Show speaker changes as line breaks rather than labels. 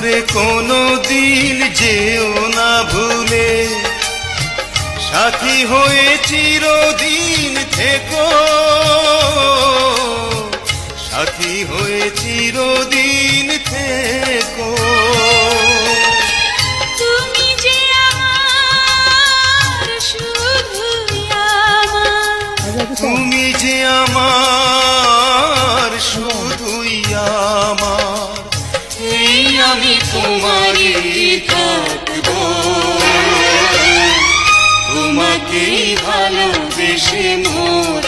করে কোনো দিন যেও না ভুলে। সাথী হয়ে চিরদিন থেকো। সাথী হয়ে চিরদিন থেকো। তুমি যে আমার
তোমারই থাকব
তোমাকেই ভালোবেসে মোর